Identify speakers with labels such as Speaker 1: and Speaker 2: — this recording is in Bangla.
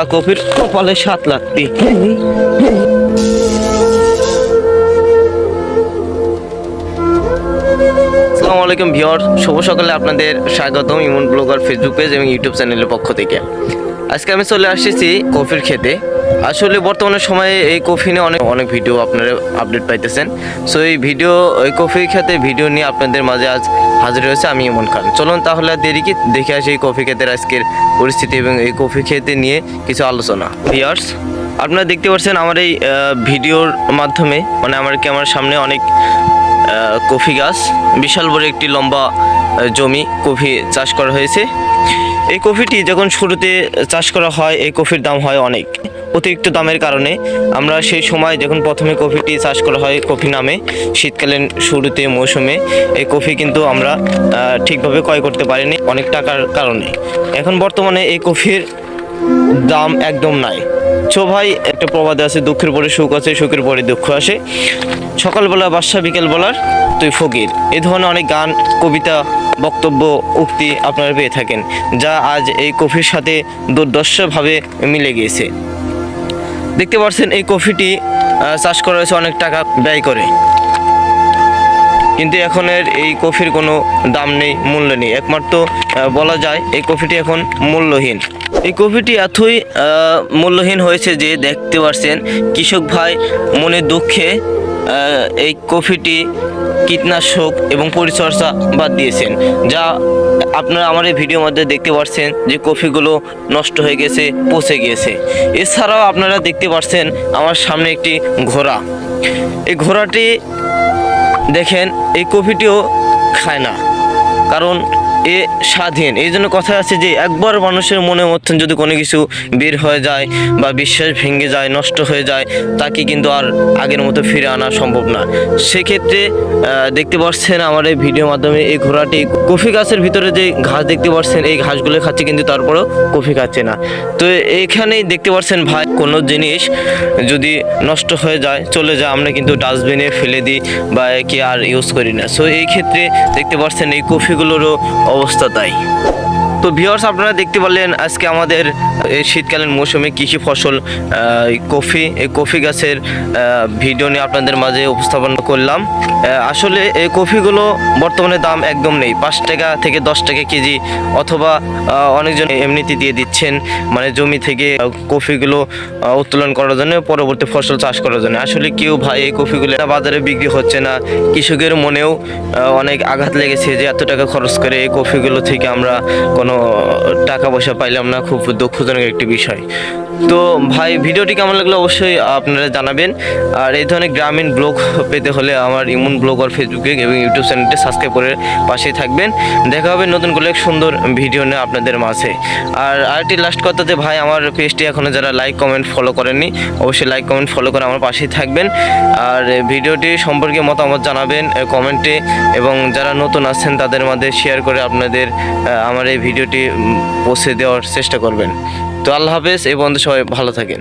Speaker 1: আল্লাহ কফির কপালে সাত আসসালামু আলাইকুম ভিওর শুভ সকালে আপনাদের স্বাগতম ইমন ব্লগার ফেসবুক পেজ এবং ইউটিউব চ্যানেলের পক্ষ থেকে। আজকে আমি চলে আসছি কফির খেতে। আসলে বর্তমানে সময়ে এই কফি নিয়ে অনেক অনেক ভিডিও আপনারা আপডেট পাইতেছেন। সো এই ভিডিও ওই কফি খেতে ভিডিও নিয়ে আপনাদের মাঝে আজ হাজির হয়েছে আমি ইমন খান। চলুন তাহলে দেরি কি? দেখে আসি এই কফি খেতের আজকের পরিস্থিতি এবং এই কফি খেতে নিয়ে কিছু আলোচনা। ভিয়ার্স আপনারা দেখতে পাচ্ছেন আমার এই ভিডিওর মাধ্যমে মানে আমার ক্যামেরার সামনে অনেক কফি গাছ। বিশাল বড় একটি লম্বা জমি কফি চাষ করা হয়েছে। এই কফিটি যখন শুরুতে চাষ করা হয়, এই কফির দাম হয় অনেক। অতিরিক্ত দামের কারণে আমরা সেই সময় যখন প্রথমে কফিটি চাষ করা হয় কফি নামে, শীতকালীন শুরুতে মৌসুমে, এই কফি কিন্তু আমরা ঠিকভাবে ক্রয় করতে পারিনি অনেক টাকার কারণে। এখন বর্তমানে এই কফির দাম একদম নাই। ছো ভাই, একটা প্রবাদে আছে, দুঃখের পরে সুখ আছে, সুখের পরে দুঃখ আসে। সকালবেলা, বাদশা বিকেল বলার তুই ফকির, এ ধরনের অনেক গান, কবিতা, বক্তব্য, উক্তি আপনারা পেয়ে থাকেন, যা আজ এই কফির সাথে দুর্দর্শভাবে মিলে গিয়েছে। দেখতে পাচ্ছেন এই কফিটি চাষ করা হয়েছে, অনেক টাকা ব্যয় করে। কিন্তু এখনের এই কফির কোনো দাম নেই, মূল্য নেই। একমাত্র বলা যায় এই কফিটি এখন মূল্যহীন। এই কফিটি এতই মূল্যহীন হয়েছে যে দেখতে পাচ্ছেন কৃষক ভাই মনে দুঃখে এই কফিটি কীটনাশক এবং পরিচর্যা বাদ দিয়েছেন, যা আপনারা আমার এই ভিডিওর মধ্যে দেখতে পাচ্ছেন যে কফিগুলো নষ্ট হয়ে গেছে, পচে গিয়েছে এছাড়াও আপনারা দেখতে পাচ্ছেন আমার সামনে একটি ঘোড়া। এই ঘোড়াটি দেখেন, এই কফিটিও খায় না। কারণ এ স্বাধীন। এই জন্য কথা আছে যে, একবার মানুষের মনে মধ্যে যদি কোনো কিছু বের হয়ে যায় বা বিশ্বাস ভেঙে যায়, নষ্ট হয়ে যায়, তাকে কিন্তু আর আগের মতো ফিরে আনা সম্ভব না। সেক্ষেত্রে দেখতে পাচ্ছেন আমার এই ভিডিওর মাধ্যমে এই ঘোড়াটি কফি গাছের ভিতরে যে ঘাস দেখতে পাচ্ছেন, এই ঘাসগুলো খাচ্ছে কিন্তু তারপরেও কফি খাচ্ছে না। তো এখানেই দেখতে পাচ্ছেন ভাই, কোনো জিনিস যদি নষ্ট হয়ে যায়, চলে যায়, আমরা কিন্তু ডাস্টবিনে ফেলে দিই বা একে আর ইউজ করি না। সো এই ক্ষেত্রে দেখতে পাচ্ছেন এই কফিগুলোরও অবস্থা তাই। তো ভিওর্স আপনারা দেখতে পারলেন আজকে আমাদের এই শীতকালীন মৌসুমে কৃষি ফসল কফি এই কফি গাছের ভিডিও নিয়ে আপনাদের মাঝে উপস্থাপন করলাম। আসলে এই কফিগুলো বর্তমানে দাম একদম নেই। পাঁচ টাকা থেকে দশ টাকা কেজি অথবা অনেকজন এমনিতে দিয়ে দিচ্ছেন মানে জমি থেকে কফিগুলো উত্তোলন করার জন্য, পরবর্তী ফসল চাষ করার জন্য। আসলে কেউ ভাই এই কফিগুলো বাজারে বিক্রি হচ্ছে না। কৃষকের মনেও অনেক আঘাত লেগেছে যে এত টাকা খরচ করে এই কফিগুলো থেকে আমরা কোনো টাকা পয়সা পাইলাম না, খুব দুঃখজনক একটি বিষয়। তো ভাই, ভিডিওটি কেমন লাগল অবশ্যই আপনারা জানাবেন। আর এই ধরনের গ্রামীণ ব্লগ পেতে হলে আমার ইমন ব্লগ আর ফেসবুকে এবং ইউটিউব চ্যানেলটি সাবস্ক্রাইব করে পাশেই থাকবেন। দেখা হবে নতুন করে এক সুন্দর ভিডিও নিয়ে আপনাদের মাঝে। আর আরেকটি লাস্ট কথাতে ভাই, আমার পেজটি এখনও যারা লাইক কমেন্ট ফলো করেননি, অবশ্যই লাইক কমেন্ট ফলো করে আমার পাশেই থাকবেন। আর ভিডিওটি সম্পর্কে মতামত জানাবেন কমেন্টে এবং যারা নতুন আছেন তাদের মধ্যে শেয়ার করে আপনাদের আমার এই ভিডিওটি পৌঁছে দেওয়ার চেষ্টা করবেন। তো আল্লাহ হাফেজ এই বন্ধু সবাই ভালো থাকেন।